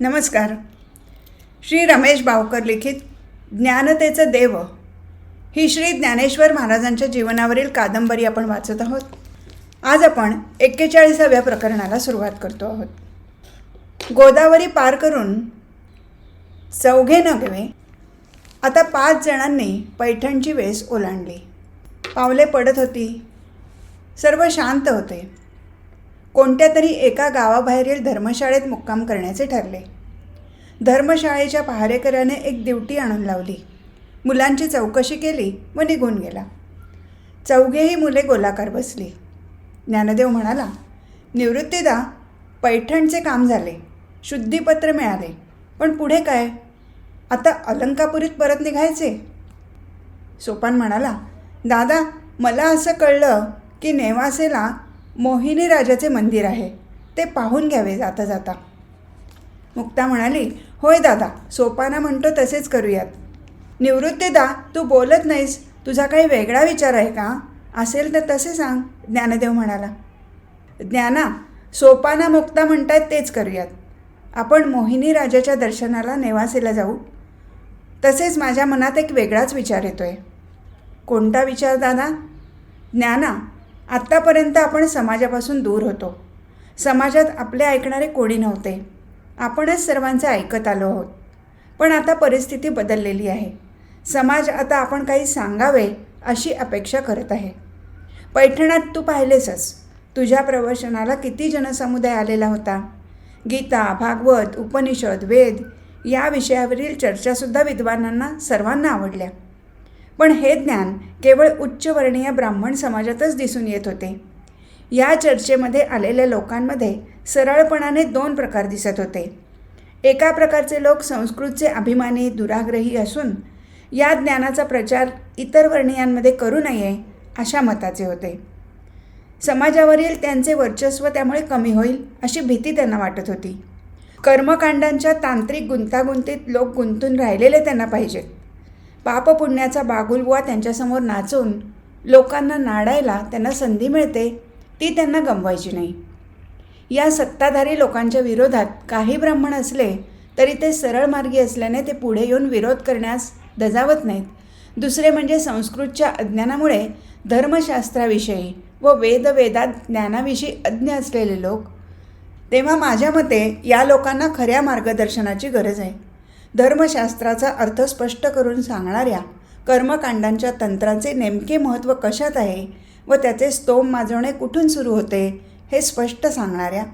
नमस्कार. श्री रमेश बावकर लिखित ज्ञानतेचं देव ही श्री ज्ञानेश्वर महाराजांच्या जीवनावरील कादंबरी आपण वाचत आहोत. आज आपण एक्केचाळीसाव्या प्रकरणाला सुरुवात करतो आहोत. गोदावरी पार करून चौघे नगवे आता पाच जणांनी पैठणची वेस ओलांडली. पावले पडत होती. सर्व शांत होते. कोणत्या तरी एका गावाबाहेरील धर्मशाळेत मुक्काम करण्याचे ठरले. धर्मशाळेच्या पहारेकऱ्याने एक दिवटी आणून लावली. मुलांची चौकशी केली व निघून गेला. चौघेही मुले गोलाकार बसली. ज्ञानदेव म्हणाला निवृत्तीदा पैठणचे काम झाले. शुद्धीपत्र मिळाले. पण पुढे काय? आता अलंकापुरीत परत निघायचे? सोपान म्हणाला दादा मला असं कळलं की नेवासेला मोहिनी राजाचे मंदिर आहे. ते पाहून घ्यावे जाता जाता. मुक्ता म्हणाली होय दादा सोपाना म्हणतो तसेच करूयात. निवृत्तीदा तू बोलत नाहीस. तुझा काही वेगळा विचार आहे का? असेल तर तसे सांग ज्ञानदेव म्हणाला. ज्ञाना सोपाना मुक्ता म्हणतायत तेच करूयात. आपण मोहिनी राजाच्या दर्शनाला नेवासेला जाऊ. तसेच माझ्या मनात एक वेगळाच विचार येतोय. कोणता विचार दादा? ज्ञाना आत्तापर्यंत आपण समाजापासून दूर होतो. समाजात आपले ऐकणारे कोणी नव्हते. आपणच सर्वांचे ऐकत आलो आहोत. पण आता परिस्थिती बदललेली आहे. समाज आता आपण काही सांगावे अशी अपेक्षा करत आहे. पैठणात तू पाहिलेसच. तुझ्या प्रवचनाला किती जनसमुदाय आलेला होता. गीता भागवत उपनिषद वेद या विषयावरील चर्चासुद्धा विद्वानांना सर्वांना आवडल्या. पण हे ज्ञान केवळ उच्चवर्णीय ब्राह्मण समाजातच दिसून येत होते. या चर्चेमध्ये आलेल्या लोकांमध्ये सरळपणाने दोन प्रकार दिसत होते. एका प्रकारचे लोक संस्कृतचे अभिमानी दुराग्रही असून या ज्ञानाचा प्रचार इतर वर्णीयांमध्ये करू नये अशा मताचे होते. समाजावरील त्यांचे वर्चस्व त्यामुळे कमी होईल अशी भीती त्यांना वाटत होती. कर्मकांडांच्या तांत्रिक गुंतागुंतीत लोक गुंतून राहिलेले त्यांना पाहिजेत. पापपुण्याचा बागुलबुवा त्यांच्यासमोर नाचून लोकांना नाडायला त्यांना संधी मिळते ती त्यांना गमवायची नाही. या सत्ताधारी लोकांच्या विरोधात काही ब्राह्मण असले तरी ते सरळ मार्गी असल्याने ते पुढे येऊन विरोध करण्यास दजावत नाहीत. दुसरे म्हणजे संस्कृतच्या अज्ञानामुळे धर्मशास्त्राविषयी व वेदवेदात ज्ञानाविषयी अज्ञ असलेले लोक तेव्हा माझ्या मते या लोकांना खऱ्या मार्गदर्शनाची गरज आहे. धर्मशास्त्राचा अर्थ स्पष्ट करून सांगणाऱ्या कर्मकांडांच्या तंत्राचे नेमके महत्त्व कशात आहे व त्याचे स्तोम माजवणे कुठून सुरू होते हे स्पष्ट सांगणाऱ्या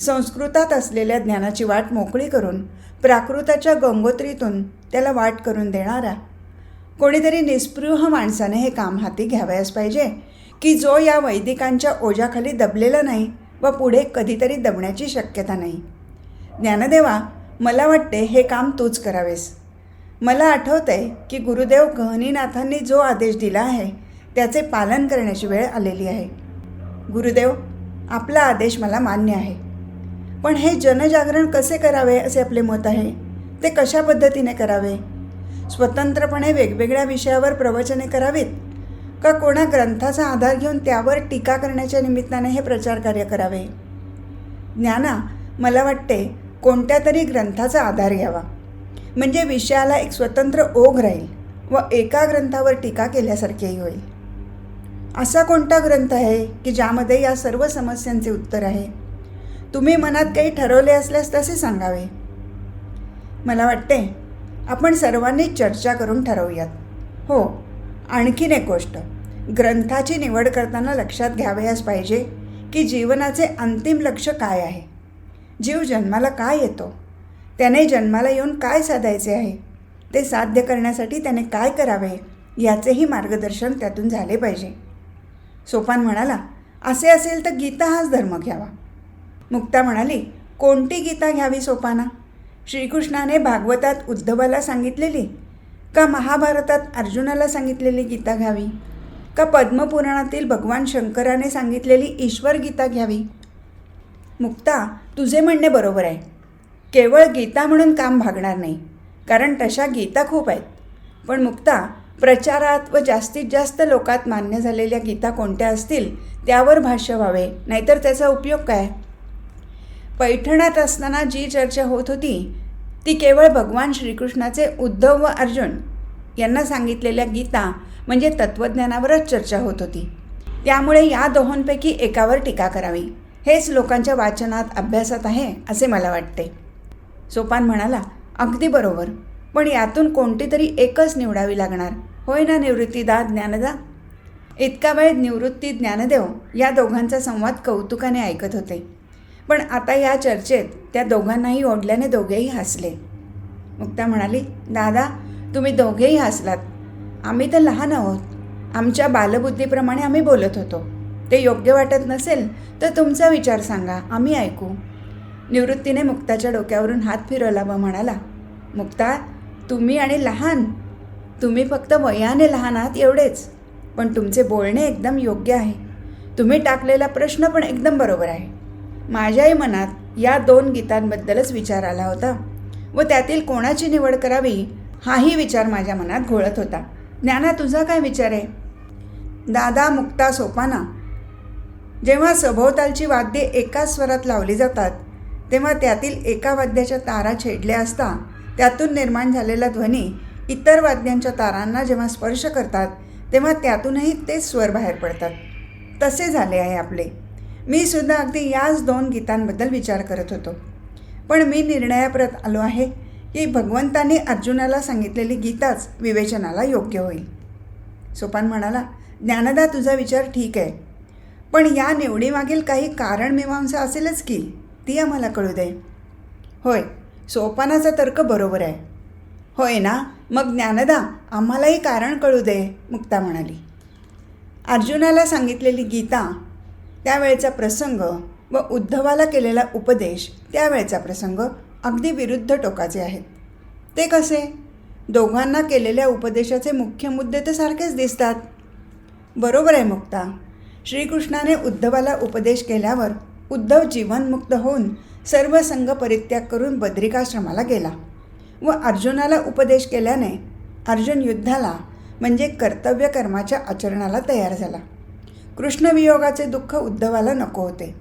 संस्कृतात असलेल्या ज्ञानाची वाट मोकळी करून प्राकृताच्या गंगोत्रीतून त्याला वाट करून देणारा कोणीतरी निस्पृह माणसाने हे काम हाती घ्यावयास पाहिजे की जो या वैदिकांच्या ओझ्याखाली दबलेला नाही व पुढे कधीतरी दबण्याची शक्यता नाही. ज्ञानदेवा मला वाटते हे काम तूच करावेस. मला आठवतं आहे की गुरुदेव गहनीनाथांनी जो आदेश दिला आहे त्याचे पालन करण्याची वेळ आलेली आहे. गुरुदेव आपला आदेश मला मान्य आहे. पण हे जनजागरण कसे करावे असे आपले मत आहे? ते कशा पद्धतीने करावे? स्वतंत्रपणे वेगवेगळ्या विषयावर प्रवचने करावीत? का कोणा ग्रंथाचा आधार घेऊन त्यावर टीका करण्याच्या निमित्ताने हे प्रचार कार्य करावे? ज्ञाना मला वाटते कोणत्या तरी ग्रंथाचा आधार घ्यावा. म्हणजे विषयाला एक स्वतंत्र ओघ राहील व एका ग्रंथावर टीका केल्यासारखेही होईल. असा कोणता ग्रंथ आहे की ज्यामध्ये या सर्व समस्यांचे उत्तर आहे? तुम्ही मनात काही ठरवले असल्यास तसे सांगावे. मला वाटते आपण सर्वांनी चर्चा करून ठरवूयात. हो आणखीन एक गोष्ट. ग्रंथाची निवड करताना लक्षात घ्यावयास पाहिजे की जीवनाचे अंतिम लक्ष काय आहे. जीव जन्माला काय येतो? त्याने जन्माला येऊन काय साधायचे आहे? ते साध्य करण्यासाठी त्याने काय करावे? याचेही मार्गदर्शन त्यातून झाले पाहिजे. सोपान म्हणाला असे असेल तर गीता हाच धर्म घ्यावा. मुक्ता म्हणाली कोणती गीता घ्यावी सोपाना? श्रीकृष्णाने भागवतात उद्धवाला सांगितलेली? का महाभारतात अर्जुनाला सांगितलेली गीता घ्यावी? का पद्मपुराणातील भगवान शंकराने सांगितलेली ईश्वर गीता घ्यावी? मुक्ता तुझे म्हणणे बरोबर आहे. केवळ गीता म्हणून काम भागणार नाही कारण तशा गीता खूप आहेत. पण मुक्ता प्रचारात व जास्तीत जास्त लोकात मान्य झालेल्या गीता कोणत्या असतील त्यावर भाष्य व्हावे नाहीतर त्याचा उपयोग काय? पैठणात असताना जी चर्चा होत होती ती केवळ भगवान श्रीकृष्णाचे उद्धव व अर्जुन यांना सांगितलेल्या गीता म्हणजे तत्त्वज्ञानावरच चर्चा होत होती. त्यामुळे या दोहोंपैकी एकावर टीका करावी. हेच लोकांच्या वाचनात अभ्यासात आहे असे मला वाटते. सोपान म्हणाला अगदी बरोबर. पण यातून कोणती तरी एकच निवडावी लागणार. होय ना निवृत्तीदा ज्ञानदा? इतका वेळ निवृत्ती ज्ञानदेव या दोघांचा संवाद कौतुकाने ऐकत होते. पण आता या चर्चेत त्या दोघांनाही ओढल्याने दोघेही हसले. मुक्ता म्हणाली दादा तुम्ही दोघेही हसलात. आम्ही तर लहान आहोत. आमच्या बालबुद्धीप्रमाणे आम्ही बोलत होतो. ते योग्य वाटत नसेल तर तुमचा विचार सांगा आम्ही ऐकू. निवृत्तीने मुक्ताच्या डोक्यावरून हात फिरवला व म्हणाला मुक्ता तुम्ही आणि लहान. तुम्ही फक्त वयाने लहान आहात एवढेच पण तुमचे बोलणे एकदम योग्य आहे. तुम्ही टाकलेला प्रश्न पण एकदम बरोबर आहे. माझ्याही मनात या दोन गीतांबद्दलच विचार आला होता व त्यातील कोणाची निवड करावी हाही विचार माझ्या मनात घोळत होता. ज्ञाना तुझा काय विचार आहे? दादा मुक्ता सोपाना जेव्हा सभोवतालची वाद्ये एकाच स्वरात लावली जातात तेव्हा त्यातील एका वाद्याच्या तारा छेडल्या असता त्यातून निर्माण झालेला ध्वनी इतर वाद्यांच्या तारांना जेव्हा स्पर्श करतात तेव्हा त्यातूनही ते स्वर बाहेर पडतात. तसे झाले आहे आपले. मी सुद्धा अगदी याच दोन गीतांबद्दल विचार करत होतो. पण मी निर्णयाप्रत आलो आहे की भगवंताने अर्जुनाला सांगितलेली गीताच विवेचनाला योग्य होईल. सोपान म्हणाला ज्ञानदा तुझा विचार ठीक आहे. पण या निवडीमागील काही कारण मीमांसा असेलच की ती आम्हाला कळू दे. होय सोपानाचा तर्क बरोबर आहे. होय ना मग ज्ञानदा आम्हालाही कारण कळू दे मुक्ता म्हणाली. अर्जुनाला सांगितलेली गीता त्यावेळचा प्रसंग व उद्धवाला केलेला उपदेश त्यावेळचा प्रसंग अगदी विरुद्ध टोकाचे आहेत. ते कसे? दोघांना केलेल्या उपदेशाचे मुख्य मुद्दे तर सारखेच दिसतात. बरोबर आहे मुक्ता. श्रीकृष्णाने उद्धवाला उपदेश केल्यावर उद्धव जीवनमुक्त होऊन सर्व संघ परित्याग करून बद्रिकाश्रमाला गेला व अर्जुनाला उपदेश केल्याने अर्जुन युद्धाला म्हणजे कर्तव्य कर्माच्या आचरणाला तयार झाला. कृष्णवियोगाचे दुःख उद्धवाला नको होते.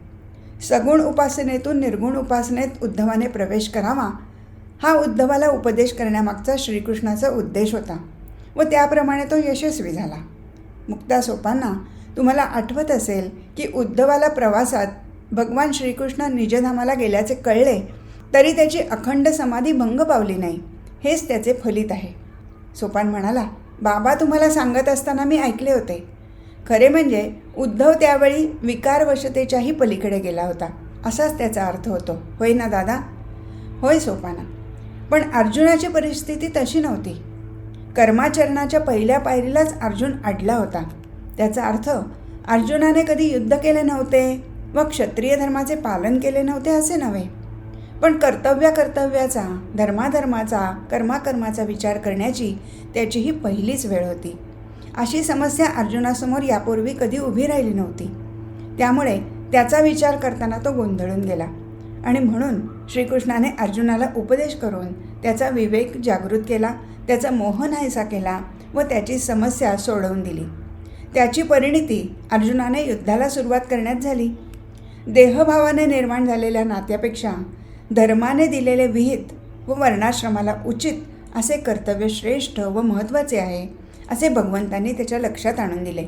सगुण उपासनेतून निर्गुण उपासनेत उद्धवाने प्रवेश करावा हा उद्धवाला उपदेश करण्यामागचा श्रीकृष्णाचा उद्देश होता व त्याप्रमाणे तो यशस्वी झाला. मुक्ता सोपांना तुम्हाला आठवत असेल की उद्धवाला प्रवासात भगवान श्रीकृष्ण निजधामाला गेल्याचे कळले तरी त्याची अखंड समाधी भंग पावली नाही. हेच त्याचे फलित आहे. सोपान म्हणाला बाबा तुम्हाला सांगत असताना मी ऐकले होते. खरे म्हणजे उद्धव त्यावेळी विकारवशतेच्याही पलीकडे गेला होता. असाच त्याचा अर्थ होतो. होय ना दादा? होय सोपाना. पण अर्जुनाची परिस्थिती तशी नव्हती. कर्माचरणाच्या पहिल्या पायरीलाच अर्जुन अडला होता. त्याचा अर्थ अर्जुनाने कधी युद्ध केले नव्हते व क्षत्रिय धर्माचे पालन केले नव्हते असे नव्हे. पण कर्तव्य कर्तव्याचा धर्माधर्माचा कर्माकर्माचा विचार करण्याची त्याची ही पहिलीच वेळ होती. अशी समस्या अर्जुनासमोर यापूर्वी कधी उभी राहिली नव्हती. त्यामुळे त्याचा विचार करताना तो गोंधळून गेला आणि म्हणून श्रीकृष्णाने अर्जुनाला उपदेश करून त्याचा विवेक जागृत केला त्याचा मोह नाहीसा केला व त्याची समस्या सोडवून दिली. त्याची परिणिती अर्जुनाने युद्धाला सुरुवात करण्यात झाली. देहभावाने निर्माण झालेल्या नात्यापेक्षा धर्माने दिलेले विहित व वर्णाश्रमाला उचित असे कर्तव्य श्रेष्ठ व महत्त्वाचे आहे असे भगवंतांनी त्याच्या लक्षात आणून दिले.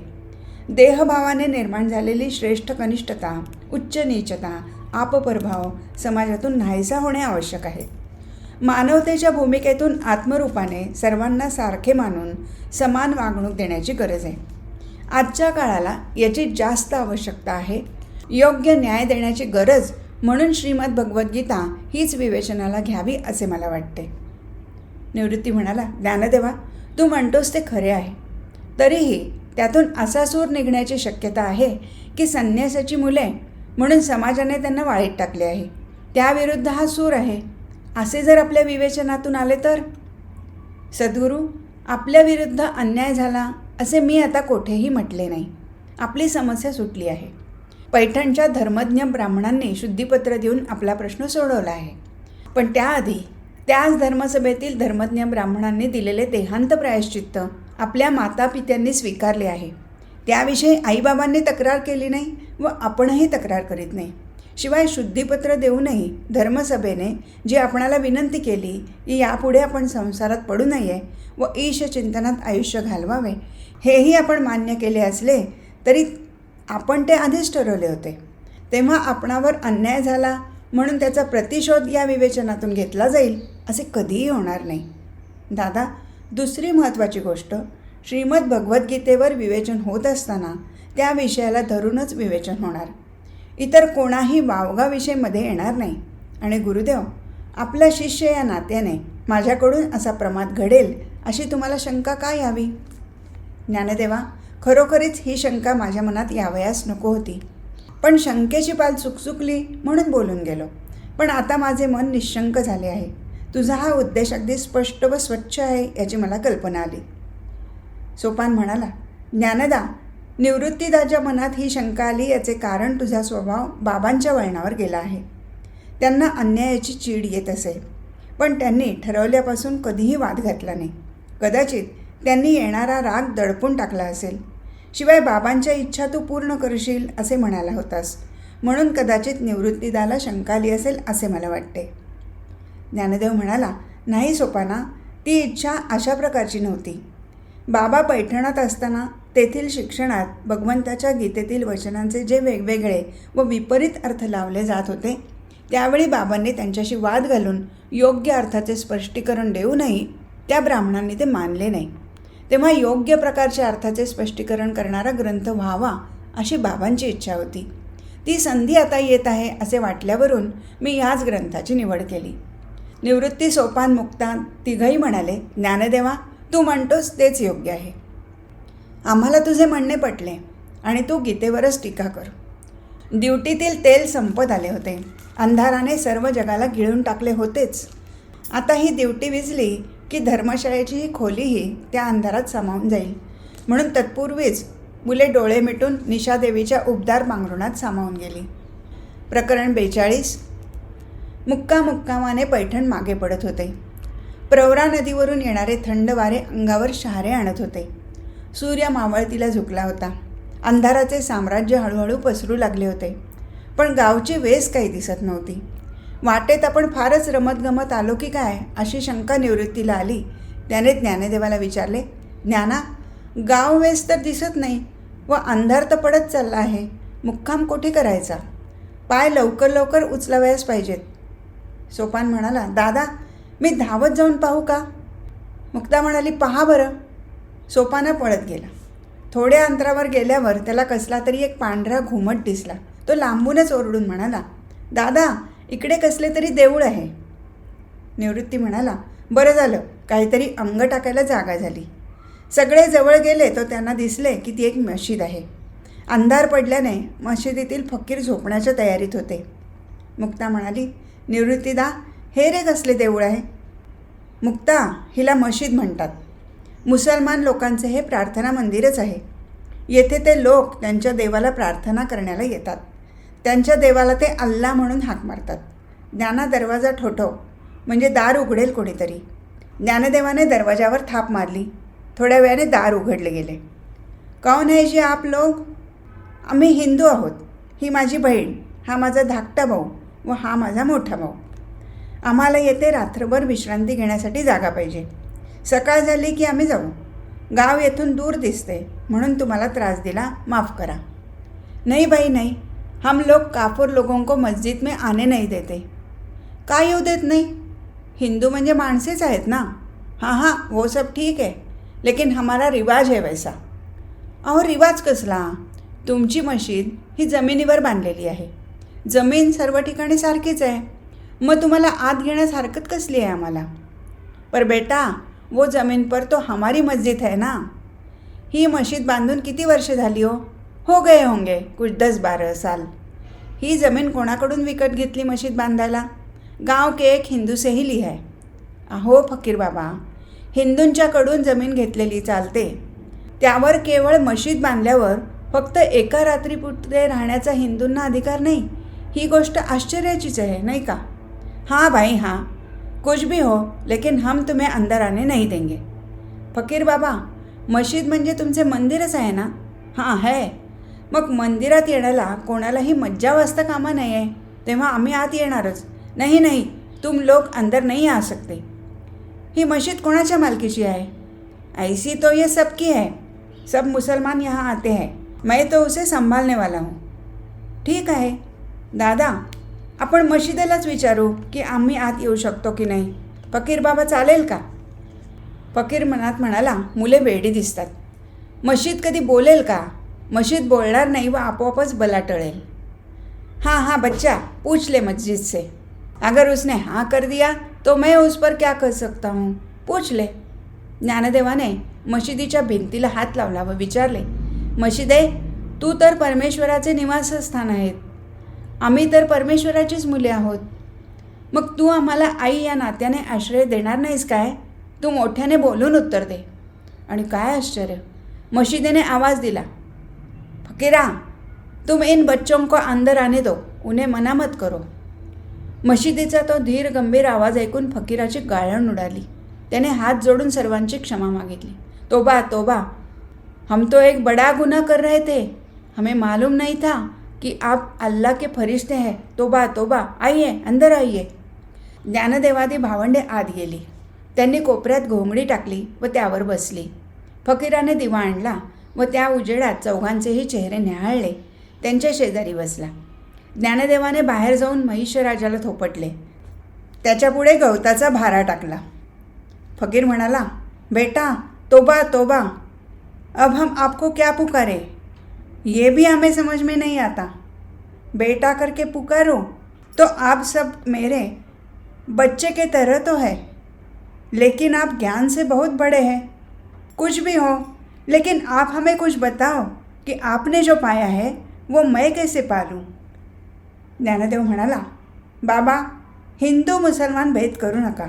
देहभावाने निर्माण झालेली श्रेष्ठ कनिष्ठता उच्च नीचता आपप्रभाव समाजातून नाहीसा होणे आवश्यक आहे. मानवतेच्या भूमिकेतून आत्मरूपाने सर्वांना सारखे मानून समान वागणूक देण्याची गरज आहे. आजच्या काळाला याची जास्त आवश्यकता आहे. योग्य न्याय देण्याची गरज म्हणून श्रीमद भगवद्गीता हीच विवेचनाला घ्यावी असे मला वाटते. निवृत्ती म्हणाला ज्ञानदेवा तू म्हणतोस ते खरे आहे. तरीही त्यातून असा सूर निघण्याची शक्यता आहे की संन्यासाची मुले म्हणून समाजाने त्यांना वाळीत टाकले आहे. त्याविरुद्ध हा सूर आहे. असे जर आपल्या विवेचनातून आले तर? सद्गुरू आपल्याविरुद्ध अन्याय झाला असे मी आता कोठेही म्हटले नाही. आपली समस्या सुटली आहे. पैठणच्या धर्मज्ञ ब्राह्मणांनी शुद्धीपत्र देऊन आपला प्रश्न सोडवला आहे. पण त्याआधी त्याच धर्मसभेतील धर्मज्ञ ब्राह्मणांनी दिलेले देहांत प्रायश्चित्त आपल्या मातापित्यांनी स्वीकारले आहे. त्याविषयी आईबाबांनी तक्रार केली नाही व आपणही तक्रार करीत नाही. शिवाय शुद्धीपत्र देऊनही धर्मसभेने जी आपणाला विनंती केली की यापुढे आपण संसारात पडू नये व ईशचिंतनात आयुष्य घालवावे हेही आपण मान्य केले असले तरी आपण ते आधीच ठरवले होते. तेव्हा आपणावर अन्याय झाला म्हणून त्याचा प्रतिशोध या विवेचनातून घेतला जाईल असे कधीही होणार नाही. दादा दुसरी महत्त्वाची गोष्ट श्रीमद भगवद्गीतेवर विवेचन होत असताना त्या विषयाला धरूनच विवेचन होणार. इतर कोणाही वावगा विषयमध्ये येणार नाही. आणि गुरुदेव आपला शिष्य या नात्याने माझ्याकडून असा प्रमाद घडेल अशी तुम्हाला शंका काय यावी? ज्ञानदेवा खरोखरीच ही शंका माझ्या मनात यावयास नको होती. पण शंकेची पाल चुकचुकली म्हणून बोलून गेलो. पण आता माझे मन निशंक झाले आहे. तुझा हा उद्देश अगदी स्पष्ट व स्वच्छ आहे याची मला कल्पना आली. सोपान म्हणाला ज्ञानदा निवृत्तीदाच्या मनात ही शंका आली याचे कारण तुझा स्वभाव बाबांच्या वळणावर गेला आहे. त्यांना अन्यायाची चीड येत असेल पण त्यांनी ठरवल्यापासून कधीही वाद घातला नाही. कदाचित त्यांनी येणारा राग दडपून टाकला असेल. शिवाय बाबांच्या इच्छा तू पूर्ण करशील असे म्हणाला होतास. म्हणून कदाचित निवृत्तीदाला शंका आली असेल असे मला वाटते. ज्ञानदेव म्हणाला नाही सोपाना ती इच्छा अशा प्रकारची नव्हती. बाबा पैठणात असताना तेथील शिक्षणात भगवंताच्या गीतेतील वचनांचे जे वेगवेगळे व विपरीत अर्थ लावले जात होते त्यावेळी बाबांनी त्यांच्याशी वाद घालून योग्य अर्थाचे स्पष्टीकरण देऊनही त्या ब्राह्मणांनी ते मानले नाही. तेव्हा योग्य प्रकारच्या अर्थाचे स्पष्टीकरण करणारा ग्रंथ व्हावा अशी बाबांची इच्छा होती. ती संधी आता येत आहे असे वाटल्यावरून मी याच ग्रंथाची निवड केली. निवृत्ती सोपान मुक्ता तिघही म्हणाले ज्ञानदेवा तू म्हणतोस तेच योग्य आहे. आम्हाला तुझे म्हणणे पटले आणि तू गीतेवरच टीका कर. ड्युटीतील तेल संपत आले होते. अंधाराने सर्व जगाला गिळून टाकले होतेच. आता ही ड्युटी विजली की धर्मशाळेची ही खोलीही त्या अंधारात सामावून जाईल. म्हणून तत्पूर्वीच मुले डोळे मिटून निशादेवीच्या उबदार मांगरुणात सामावून गेली. प्रकरण बेचाळीस. मुक्का मुक्कामाने पैठण मागे पडत होते. प्रवरा नदीवरून येणारे थंड वारे अंगावर शहारे आणत होते. सूर्य मावळतीला झुकला होता. अंधाराचे साम्राज्य हळूहळू पसरू लागले होते. पण गावची वेस काही दिसत नव्हती. वाटेत आपण फारच रमतगमत आलो की काय? अशी शंका निवृत्तीला आली. त्याने ज्ञानदेवाला विचारले ज्ञाना गाव वेस तर दिसत नाही व अंधार तर पडत चालला आहे. मुक्काम कुठे करायचा? पाय लवकर लवकर उचलावयास पाहिजेत. सोपान म्हणाला दादा मी धावत जाऊन पाहू का? मुक्ता म्हणाली पहा बरं. सोपानं पळत गेला. थोड्या अंतरावर गेल्यावर त्याला कसला तरी एक पांढरा घुमट दिसला. तो लांबूनच ओरडून म्हणाला दादा इकडे कसले तरी देऊळ आहे. निवृत्ती म्हणाला बरं झालं काहीतरी अंग टाकायला जागा झाली. सगळे जवळ गेले तर त्यांना दिसले की ती एक मशीद आहे. अंधार पडल्याने मशिदीतील फकीर झोपण्याच्या तयारीत होते. मुक्ता म्हणाली निवृत्तीदा हे रे कसले देऊळ आहे? मुक्ता हिला मशीद म्हणतात. मुसलमान लोकांचे हे प्रार्थना मंदिरच आहे. येथे ते लोक त्यांच्या देवाला प्रार्थना करण्याला येतात. त्यांच्या देवाला ते अल्ला म्हणून हाक मारतात. ज्ञाना दरवाजा ठोठव म्हणजे दार उघडेल कोणीतरी. ज्ञानदेवाने दरवाजावर थाप मारली. थोड्या वेळाने दार उघडले गेले. कौन आहे जे आप लोग? आम्ही हिंदू आहोत. ही माझी बहीण हा माझा धाकटा भाऊ व हा माझा मोठा भाऊ. आम्हाला येथे रात्रभर विश्रांती घेण्यासाठी जागा पाहिजे. सकाळ झाली की आम्ही जाऊ. गाव येथून दूर दिसते म्हणून तुम्हाला त्रास दिला माफ करा. नाही बाई नाही. हम लोग काफूर लोगों को मस्जिद में आने नहीं देते। का येऊ देत नाही? हिंदू म्हणजे माणसेच आहेत ना? हां हां वो सब ठीक आहे लेकिन हमारा रिवाज आहे वैसा। अहो रिवाज कसला? तुमची मशीद ही जमिनीवर बांधलेली आहे। जमीन सर्व ठिकाणी सारखीच आहे। मग तुम्हाला आत घेण्यास हरकत कसली आहे आम्हाला? पर बेटा वो जमीन पर तो हमारी मस्जिद आहे ना? ही मशीद बांधून किती वर्ष झाली हो? हो गए होंगे कुछ दस बारह साल। ही जमीन कोणाकडून विकत घेतली मशीद बांधायला? गाव के एक हिंदू सेहिली है। अहो फकीर बाबा हिंदूंच्याकडून जमीन घेतलेली चालते. त्यावर केवळ मशीद बांधल्यावर फक्त एका रात्रीपुरते राहण्याचा हिंदूंना अधिकार नाही? ही गोष्ट आश्चर्याचीच आहे नाही का? हाँ भाई हाँ. कुछ भी हो लेकिन हम तुम्हें अंदर आने नहीं देंगे. फकीर बाबा मशीद म्हणजे तुमचे मंदिरच आहे ना? हां है. मग मंदिरात येण्याला कोणालाही मज्जा वाजता कामा नाही आहे तेव्हा आम्ही आत येणारच. नाही नाही तुम लोक अंदर नाही आ सकते. ही मशीद कोणाच्या मालकीची आहे? ऐसी तो ये सबकी है. सब मुसलमान यहाँ आते हैं. मैं तो उसे संभालने वाला हूँ. ठीक आहे. दादा आपण मशिदेलाच विचारू की आम्ही आत येऊ शकतो की नाही. फकीर बाबा चालेल का? फकीर मनात म्हणाला मुले वेडी दिसतात. मशीद कधी बोलेल का? मशीद बोलणार नाही व आपोआपच बलाटळेल हाँ हाँ बच्चा पूछ ले मस्जिद से अगर उसने हाँ कर दिया तो मैं उस पर क्या कर सकता हूँ? पूछ ले ज्ञानदेवाने मशिदीच्या भिंतीला हात लावला व विचारले मशिदे तू तर परमेश्वराचे निवासस्थान आहेत. आम्ही तर परमेश्वराचीच मुले आहोत. मग तू आम्हाला आई या नात्याने आश्रय देणार नाहीस काय? तू मोठ्याने बोलून उत्तर दे. आणि काय आश्चर्य. मशिदीने आवाज दिला किरा तुम इन बच्चों को अंदर आने दो उन्हें मना मत करो. मशिदीचा तो धीर गंभीर आवाज ऐकून फकीराची गाळण उडाली. त्याने हात जोडून सर्वांची क्षमा मागितली. तोबा तोबा हम तो एक बड़ा गुन्हा कर रहे थे. हमें मालूम नहीं था कि आप अल्लाह के फरिश्ते हैं. तोबा तोबा आइए अंदर आइए. ज्ञानदेवादी भावंडे आत गेली. त्यांनी कोपऱ्यात घोंगडी टाकली व त्यावर बसली. फकीराने दिवा आणला. व त्या उजेडात चौघांचेही चेहरे न्याहाळले. त्यांच्या शेजारी बसला. ज्ञानदेवाने बाहेर जाऊन महिषराजाला थोपटले. त्याच्यापुढे गवताचा भारा टाकला. फकीर म्हणाला बेटा तोबा तोबा. अब हम आपको क्या पुकारे? ये भी हमें समझ में नहीं आता. बेटा करके पुकारो तो आप सब मेरे बच्चे के तरह तो है लेकिन आप ज्ञान से बहुत बड़े हैं। कुछ भी हो लेकिन आप हमें कुछ बताओ कि आपने जो पाया है वो मैं कैसे पालूं? ज्ञानदेव म्हणाला बाबा हिंदू मुसलमान भेद करू नका.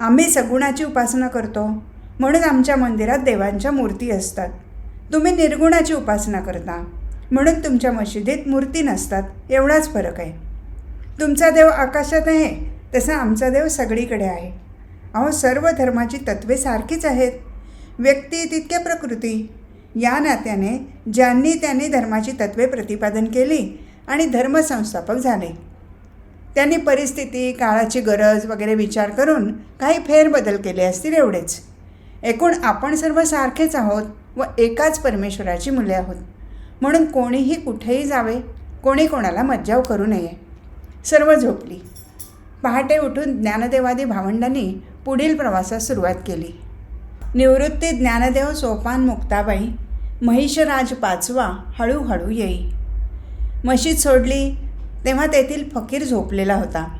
आम्ही सगुणाची उपासना करतो म्हणून आमच्या मंदिरात देवांच्या मूर्ती असतात. तुम्ही निर्गुणाची उपासना करता म्हणून तुमच्या मशिदीत मूर्ती नसतात एवढाच फरक आहे. तुमचा देव आकाशात आहे तसा आमचा देव सगळीकडे आहे. अहो सर्व धर्माची तत्वे सारखीच आहेत. व्यक्ती तितक्या प्रकृती. या नात्याने ज्यांनी त्यांनी धर्माची तत्वे प्रतिपादन केली आणि धर्मसंस्थापक झाले. त्यांनी परिस्थिती काळाची गरज वगैरे विचार करून काही फेरबदल केले असतील एवढेच. एकूण आपण सर्व सारखेच आहोत व एकाच परमेश्वराची मुले आहोत. म्हणून कोणीही कुठेही जावे कोणी कोणाला मज्जाव करू नये. सर्व झोपली. पहाटे उठून ज्ञानदेवादी भावंडांनी पुढील प्रवासास सुरुवात केली. निवृत्ती ज्ञानदेव सोपान मुक्ताबाई महिषराज पाचवा हळूहळू येई. मशीद सोडली तेव्हा तेथील फकीर झोपलेला होता.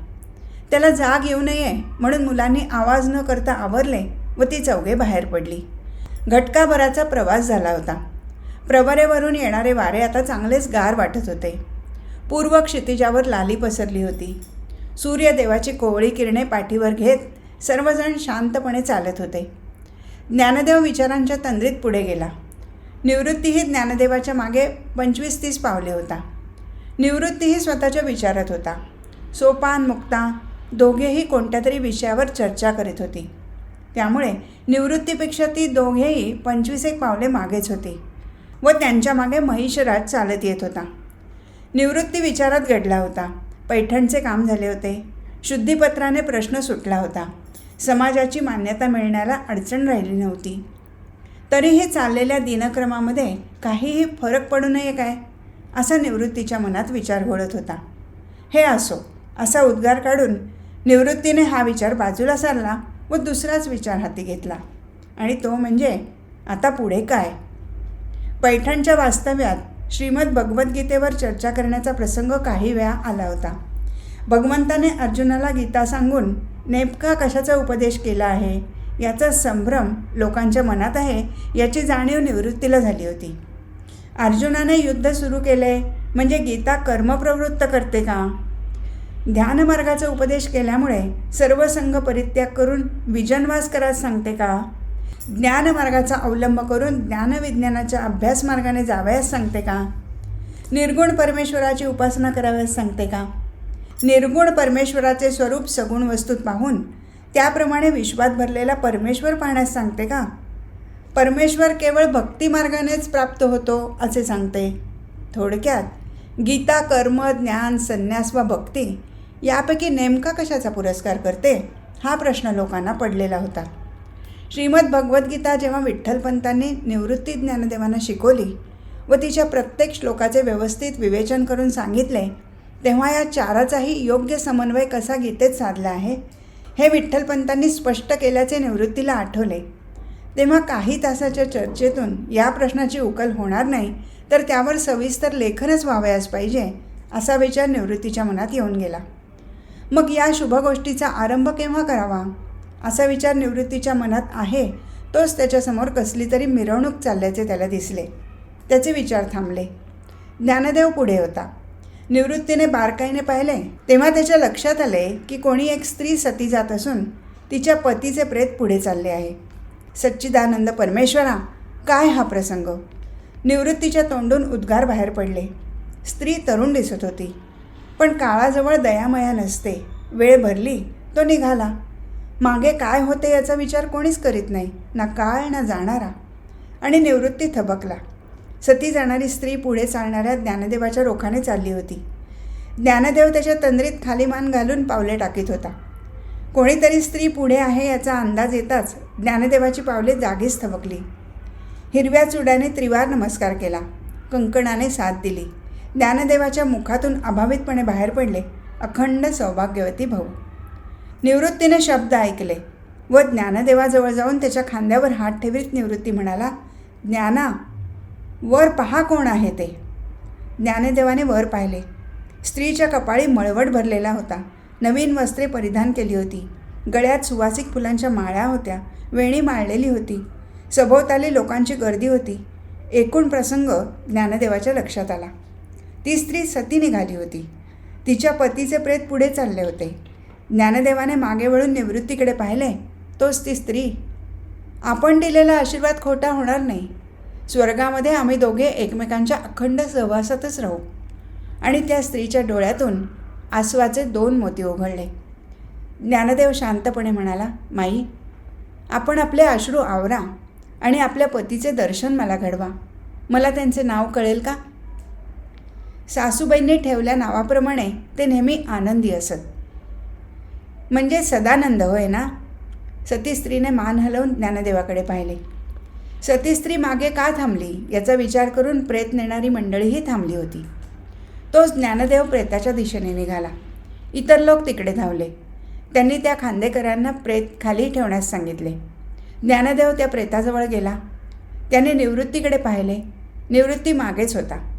त्याला जाग येऊ नये म्हणून मुलांनी आवाज न करता आवरले व ती चौघे बाहेर पडली. घटकाभराचा प्रवास झाला होता. प्रवरेवरून येणारे वारे आता चांगलेच गार वाटत होते. पूर्व क्षितिजावर लाली पसरली होती. सूर्यदेवाची कोवळी किरणे पाठीवर घेत सर्वजण शांतपणे चालत होते. ज्ञानदेव विचारांच्या तंद्रीत पुढे गेला. निवृत्तीही ज्ञानदेवाच्या मागे पंचवीस तीस पावले होता. निवृत्तीही स्वतःच्या विचारात होता. सोपान मुक्ता दोघेही कोणत्या तरी विषयावर चर्चा करीत होती. त्यामुळे निवृत्तीपेक्षा ती दोघेही पंचवीस एक पावले मागेच होती व त्यांच्या मागे महिषराज चालत येत होता. निवृत्ती विचारात घडला होता. पैठणचे काम झाले होते. शुद्धीपत्राने प्रश्न सुटला होता. समाजाची मान्यता मिळण्याला अडचण राहिली नव्हती. तरीही चाललेल्या दिनक्रमामध्ये काहीही फरक पडू नये काय? असा निवृत्तीच्या मनात विचार घोळत होता. हे असो असा उद्गार काढून निवृत्तीने हा विचार बाजूला सारला व दुसराच विचार हाती घेतला. आणि तो म्हणजे आता पुढे काय? पैठणच्या वास्तव्यात श्रीमद भगवद्गीतेवर चर्चा करण्याचा प्रसंग काही वेळा आला होता. भगवंताने अर्जुनाला गीता सांगून नेमका कशाचा उपदेश केला आहे? याचा संभ्रम लोकांच्या मनात आहे याची जाणीव निवृत्तीला झाली होती. अर्जुनाने युद्ध सुरू केले म्हणजे गीता कर्मप्रवृत्त करते का? ध्यानमार्गाचा उपदेश केल्यामुळे सर्व संघ परित्याग करून विजनवास करायला सांगते का? ज्ञानमार्गाचा अवलंब करून ज्ञानविज्ञानाच्या अभ्यास मार्गाने जावयास सांगते का? निर्गुण परमेश्वराची उपासना कराव्यास सांगते का? निर्गुण परमेश्वराचे स्वरूप सगुण वस्तूत पाहून त्याप्रमाणे विश्वात भरलेला परमेश्वर पाहण्यास सांगते का? परमेश्वर केवळ भक्तिमार्गानेच प्राप्त होतो असे सांगते. थोडक्यात गीता कर्म ज्ञान संन्यास व भक्ती यापैकी नेमका कशाचा पुरस्कार करते? हा प्रश्न लोकांना पडलेला होता. श्रीमद भगवद्गीता जेव्हा विठ्ठलपंतांनी निवृत्ती ज्ञानदेवांना शिकवली व तिच्या प्रत्येक श्लोकाचे व्यवस्थित विवेचन करून सांगितले तेव्हा या चाराचाही योग्य समन्वय कसा गीतेत साधला आहे हे विठ्ठलपंतांनी स्पष्ट केल्याचे निवृत्तीला आठवले. तेव्हा काही तासाच्या चर्चेतून या प्रश्नाची उकल होणार नाही तर त्यावर सविस्तर लेखनच व्हावयास पाहिजे असा विचार निवृत्तीच्या मनात येऊन गेला. मग या शुभ गोष्टीचा आरंभ केव्हा करावा असा विचार निवृत्तीच्या मनात आहे तोच त्याच्यासमोर कसली तरी मिरवणूक चालल्याचे त्याला दिसले. त्याचे विचार थांबले. ज्ञानदेव पुढे होता. निवृत्तीने बारकाईने पाहिले तेव्हा त्याच्या लक्षात आले की कोणी एक स्त्री सती जात असून तिच्या पतीचे प्रेत पुढे चालले आहे. सच्चिदानंद परमेश्वरा काय हा प्रसंग? निवृत्तीच्या तोंडून उद्गार बाहेर पडले. स्त्री तरुण दिसत होती. पण काळाजवळ दयामया नसते. वेळ भरली तो निघाला. मागे काय होते याचा विचार कोणीच करीत नाही ना काळ ना जाणारा. आणि निवृत्ती थबकला. सती जाणारी स्त्री पुढे चालणाऱ्या ज्ञानदेवाच्या रोखाने चालली होती. ज्ञानदेव त्याच्या तंद्रीत खाली मान घालून पावले टाकीत होता. कोणीतरी स्त्री पुढे आहे याचा अंदाज येताच ज्ञानदेवाची पावले जागीच थबकली. हिरव्या चुड्याने त्रिवार नमस्कार केला. कंकणाने साथ दिली. ज्ञानदेवाच्या मुखातून अभावितपणे बाहेर पडले. अखंड सौभाग्यवती भाऊ. निवृत्तीने शब्द ऐकले. व ज्ञानदेवाजवळ जाऊन त्याच्या खांद्यावर हात ठेवीत निवृत्ती म्हणाला ज्ञाना वर पहा कोण आहे ते. ज्ञानदेवाने वर पाहिले. स्त्रीच्या कपाळी मळवट भरलेला होता. नवीन वस्त्रे परिधान केली होती. गळ्यात सुवासिक फुलांच्या माळ्या होत्या. वेणी माळलेली होती. सभोवताली लोकांची गर्दी होती. एकूण प्रसंग ज्ञानदेवाच्या लक्षात आला. ती स्त्री सती निघाली होती. तिच्या पतीचे प्रेत पुढे चालले होते. ज्ञानदेवाने मागे वळून निवृत्तीकडे पाहिले. तोच ती स्त्री. आपण दिलेला आशीर्वाद खोटा होणार नाही. स्वर्गामध्ये आम्ही दोघे एकमेकांच्या अखंड सहवासातच राहू. आणि त्या स्त्रीच्या डोळ्यातून आसवाचे दोन मोती उघडले ज्ञानदेव शांतपणे म्हणाला माई आपण आपले अश्रू आवरा आणि आपल्या पतीचे दर्शन मला घडवा. मला त्यांचे नाव कळेल का? सासूबाईंनी ठेवल्या नावाप्रमाणे ते नेहमी आनंदी असत. म्हणजे सदानंद होय ना? सती स्त्रीने मान हलवून ज्ञानदेवाकडे पाहिले. सती स्त्री मागे का थांबली याचा विचार करून प्रेत नेणारी मंडळीही थांबली होती. तोच ज्ञानदेव प्रेताच्या दिशेने निघाला. इतर लोक तिकडे धावले. त्यांनी त्या खांदेकरांना प्रेत खाली ठेवण्यास सांगितले. ज्ञानदेव त्या प्रेताजवळ गेला. त्याने निवृत्तीकडे पाहिले. निवृत्ती मागेच होता.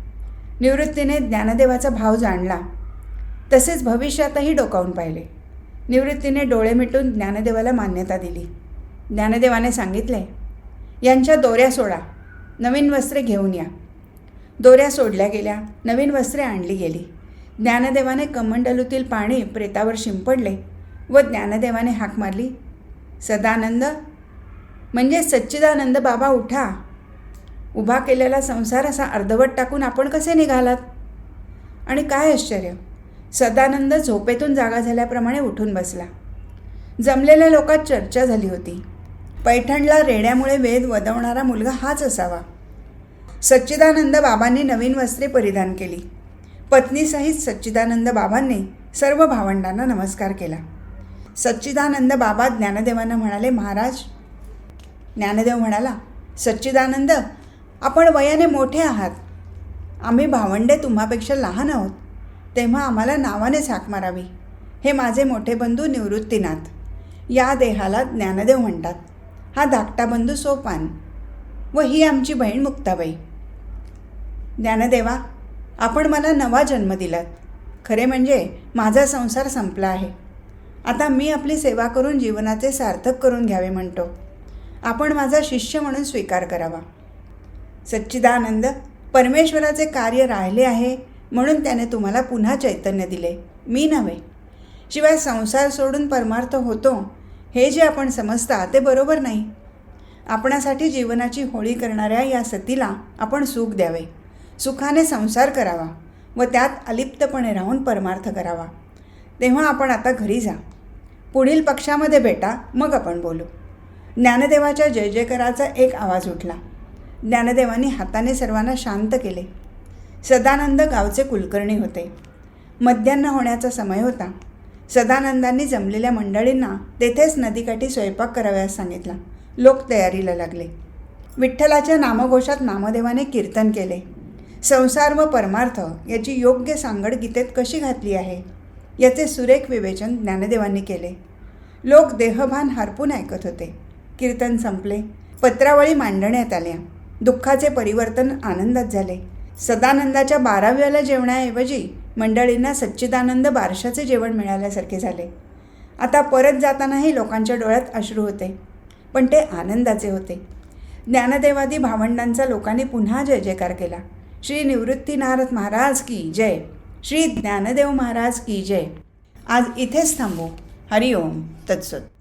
निवृत्तीने ज्ञानदेवाचा भाव जाणला. तसेच भविष्यातही डोकावून पाहिले. निवृत्तीने डोळे मिटून ज्ञानदेवाला मान्यता दिली. ज्ञानदेवाने सांगितले यांच्या दोऱ्या सोडा. नवीन वस्त्रे घेऊन या. दोऱ्या सोडल्या गेल्या. नवीन वस्त्रे आणली गेली. ज्ञानदेवाने कमंडलूतील पाणी प्रेतावर शिंपडले व ज्ञानदेवाने हाक मारली. सदानंद म्हणजे सच्चिदानंद बाबा उठा. उभा केलेला संसार असा अर्धवट टाकून आपण कसे निघालात? आणि काय आश्चर्य? सदानंद झोपेतून जागा झाल्याप्रमाणे उठून बसला. जमलेल्या लोकात चर्चा झाली होती. पैठणला रेड्यामुळे वेद वदवणारा मुलगा हाच असावा. सच्चिदानंद बाबांनी नवीन वस्त्रे परिधान केली. पत्नीसहित सच्चिदानंद बाबांनी सर्व भावंडांना नमस्कार केला. सच्चिदानंद बाबा ज्ञानदेवांना म्हणाले महाराज ज्ञानदेव म्हणाला सच्चिदानंद आपण वयाने मोठे आहात. आम्ही भावंडे तुम्हापेक्षा लहान आहोत. तेव्हा आम्हाला नावानेच हाक मारावी. हे माझे मोठे बंधू निवृत्तीनाथ. या देहाला ज्ञानदेव म्हणतात. हा धाकटा बंधू सोपान व ही आमची बहीण मुक्ताबाई. ज्ञानदेवा आपण मला नवा जन्म दिलात. खरे म्हणजे माझा संसार संपला आहे. आता मी आपली सेवा करून जीवनाचे सार्थक करून घ्यावे म्हणतो. आपण माझा शिष्य म्हणून स्वीकार करावा. सच्चिदानंद परमेश्वराचे कार्य राहिले आहे म्हणून त्याने तुम्हाला पुन्हा चैतन्य दिले. मी नव्हे. शिवाय संसार सोडून परमार्थ होतो हे जे आपण समजता ते बरोबर नाही. आपणासाठी जीवनाची होळी करणाऱ्या या सतीला आपण सुख द्यावे. सुखाने संसार करावा व त्यात अलिप्तपणे राहून परमार्थ करावा. तेव्हा आपण आता घरी जा. पुढील पक्षामध्ये भेटा मग आपण बोलू. ज्ञानदेवाच्या जय जयकाराचा एक आवाज उठला. ज्ञानदेवांनी हाताने सर्वांना शांत केले. सदानंद गावचे कुलकर्णी होते. मध्यान्ह होण्याचा समय होता. सदानंदांनी जमलेल्या मंडळींना तेथेच नदीकाठी स्वयंपाक करावयास सांगितला. लोक तयारीला लागले. विठ्ठलाच्या नामघोषात नामदेवाने कीर्तन केले. संसार व परमार्थ याची योग्य सांगड गीतेत कशी घातली आहे? याचे सुरेख विवेचन ज्ञानदेवांनी केले. लोक देहभान हरपून ऐकत होते. कीर्तन संपले. पत्रावळी मांडण्यात आल्या. दुःखाचे परिवर्तन आनंदात झाले. सदानंदाच्या बाराव्याला जेवणाऐवजी मंडळींना सच्चिदानंद बारशाचे जेवण मिळाल्यासारखे झाले. आता परत जातानाही लोकांच्या डोळ्यात अश्रू होते पण ते आनंदाचे होते. ज्ञानदेवादी भावंडांचा लोकांनी पुन्हा जय जयकार केला. श्री निवृत्तीनारद महाराज की जय. श्री ज्ञानदेव महाराज की जय. आज इथेच थांबू. हरिओम. तत्सत.